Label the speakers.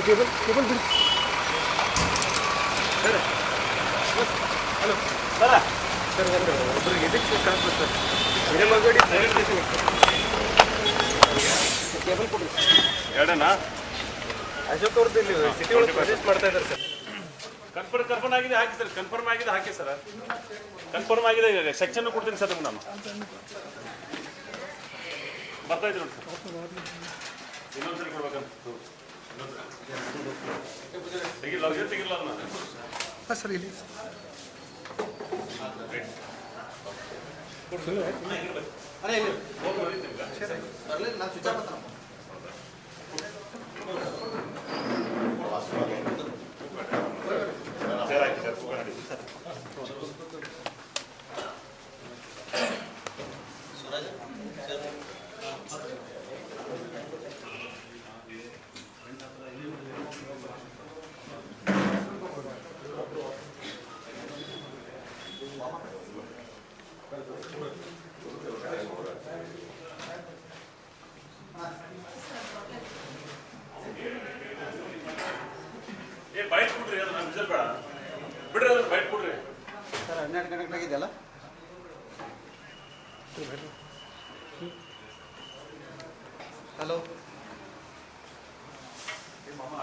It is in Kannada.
Speaker 1: ಕೇಬಲ್ ಕೇಬಲ್ ಬಿಡಿ
Speaker 2: ಸರ್ ಹಲೋ ಸರ ಸರ್ ಒಂದು ಒಬ್ರಿಗೆ ಇದಕ್ಕೆ ಕಳಿಸ್ಬೇಕು ಸರ್ ಸ್ಟೇಷನ್ ಕೇಬಲ್ ಕೊಡಿ
Speaker 3: ಎರಡನಾ?
Speaker 2: ಅಶೋಕ್ ಅವ್ರದ್ದು ಇಲ್ಲಿ ಸಿಟಿ ಒಳಗೆ ಪ್ರೊಜೆಕ್ಟ್ ಮಾಡ್ತಾ ಇದ್ದಾರೆ ಸರ್.
Speaker 3: ಕನ್ಫರ್ಮ್ ಕನ್ಫರ್ಮ್ ಆಗಿದೆ ಹಾಕಿ ಸರ್. ಕನ್ಫರ್ಮ್ ಆಗಿದೆ ಹಾಕಿ ಸರ್. ಕನ್ಫರ್ಮ್ ಆಗಿದೆ ಈಗ ಸೆಕ್ಷನ್ ಕೊಡ್ತೀನಿ ಸರ್ ನಿಮ್ಗೆ ನಾನು. ಬರ್ತಾ ಇದ್ದೀನಿ ನೋಡಿ ಸರ್. ಇನ್ನೊಂದ್ಸರಿ ಕೊಡ್ಬೇಕಂತ ತೆಗಿಲ್ಲ ಅವ್ರಿಗೆ ತೆಗಿಲ್ಲ ಅದನ್ನ
Speaker 1: ಹಾಂ ಸರ್ ಇಲ್ಲಿ.
Speaker 3: ಸರ್. ಏ ಬೈಟ್ ಬಿಡ್ರಿ ಅದು ನಾನು ವಿಸಲ್ ಬೇಡ ಬಿಡ್ರಿ ಅದನ್ನ ಬೈಟ್ ಬಿಡ್ರಿ
Speaker 2: ಸರ್ ಹನ್ನೆರಡು ಗಂಟೆಗೆ ಆಗಿದೆಯಲ್ಲ
Speaker 1: ಹಲೋ. ನಿಮ್ಮ ಅಮ್ಮ